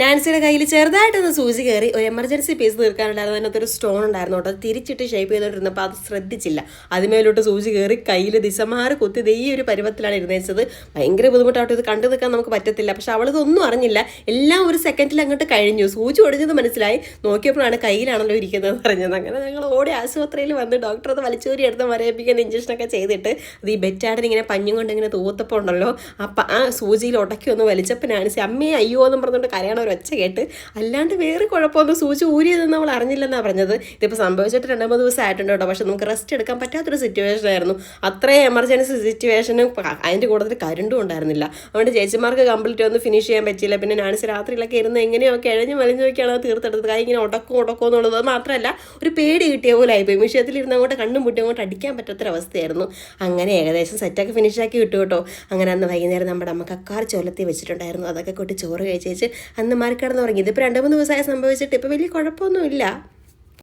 നാൻസിയുടെ കയ്യിൽ ചെറുതായിട്ടൊന്ന് സൂചി കയറി ഒരു എമർജൻസി പീസ് തീർക്കാനുണ്ടായിരുന്നു അതിനകത്ത് ഒരു സ്റ്റോൺ ഉണ്ടായിരുന്നു കേട്ടോ. തിരിച്ചിട്ട് ഷേപ്പ് ചെയ്തുകൊണ്ടിരുന്നപ്പോൾ അത് ശ്രദ്ധിച്ചില്ല. അതിമേലോട്ട് സൂചി കയറി കയ്യിൽ ദിശമാറ് കുത്തി ഈ ഒരു പരുവത്തിലാണ് ഇരുന്നേച്ചത്. ഭയങ്കര ബുദ്ധിമുട്ടായിട്ട് ഇത് കണ്ടു നിൽക്കാൻ നമുക്ക് പറ്റത്തില്ല. പക്ഷെ അവളിതൊന്നും അറിഞ്ഞില്ല. എല്ലാം ഒരു സെക്കൻഡിൽ അങ്ങോട്ട് കഴിഞ്ഞു. സൂചി ഒടിഞ്ഞത് മനസ്സിലായി. നോക്കിയപ്പോഴാണ് കയ്യിലാണല്ലോ ഇരിക്കുന്നത് പറഞ്ഞത്. അങ്ങനെ ഞങ്ങൾ ഓടി ആശുപത്രിയിൽ വന്ന് ഡോക്ടർ അത് വലിച്ചൂരി എടുത്ത് മരയിപ്പിക്കുന്ന ഇഞ്ചക്ഷനൊക്കെ ചെയ്തിട്ട് അത് ഈ ബെറ്റാടിന് ഇങ്ങനെ പഞ്ഞും കൊണ്ട് ഇങ്ങനെ തൂത്തപ്പോൾ ഉണ്ടല്ലോ. അപ്പം ആ സൂചിയിൽ ഉടക്കി ഒന്ന് വലിച്ചപ്പോൾ നാൻസി അമ്മയെ അയ്യോ എന്ന് പറഞ്ഞുകൊണ്ട് കരയണ ഒരു ഒച്ച കേട്ട് അല്ലാണ്ട് വേറെ കുഴപ്പമൊന്നും സൂചി ഊരിയതെന്ന് അവൾ അറിഞ്ഞില്ലെന്നാണ് പറഞ്ഞത്. ഇതിപ്പോൾ സംഭവിച്ചിട്ട് രണ്ട് മൂന്ന് ദിവസം ആയിട്ടുണ്ട് കേട്ടോ. പക്ഷെ നമുക്ക് റെസ്റ്റ് എടുക്കാൻ പറ്റാത്തൊരു സിറ്റുവേഷൻ ആയിരുന്നു. അത്രയും എമർജൻസി സിറ്റുവേഷനും അതിന്റെ കൂട്ടത്തിൽ കരണ്ടും ഉണ്ടായിരുന്നില്ല. അതുകൊണ്ട് ചേച്ചിമാർക്ക് കംപ്ലീറ്റ് ഒന്നും ഫിനിഷ് ചെയ്യാൻ പറ്റിയില്ല. പിന്നെ നാൻസി രാത്രിയിലൊക്കെ ഇരുന്ന് എങ്ങനെയോ കിഴഞ്ഞ് വലിഞ്ഞു നോക്കിയാണ് തീർത്തെടുത്തത്. കൈ ഇങ്ങനെ ഉടക്കും ഉടക്കും എന്നുള്ളത് മാത്രമല്ല ഒരു പേടി കിട്ടിയ പോലെ ആയിപ്പോയി. വിഷയത്തിൽ ഇരുന്ന് അങ്ങോട്ട് കണ്ണും മുട്ടി അങ്ങോട്ട് അടിക്കാൻ പറ്റാത്തൊരവസ്ഥയായിരുന്നു അങ്ങനെ ഏകദേശം സെറ്റൊക്കെ ഫിനിഷാക്കി വിട്ടു കേട്ടോ അങ്ങനെ അന്ന് വൈകുന്നേരം നമ്മുടെ അമ്മ കക്കാർ ചോലത്തി വെച്ചിട്ടുണ്ടായിരുന്നു. അതൊക്കെ കൂട്ടി ചോറ് കഴിച്ചേച്ച് അന്ന് മാറിക്കിടന്ന് തുടങ്ങി ഇതിപ്പോൾ രണ്ട് മൂന്ന് ദിവസമായി സംഭവിച്ചിട്ട് ഇപ്പോൾ വലിയ കുഴപ്പമൊന്നുമില്ല.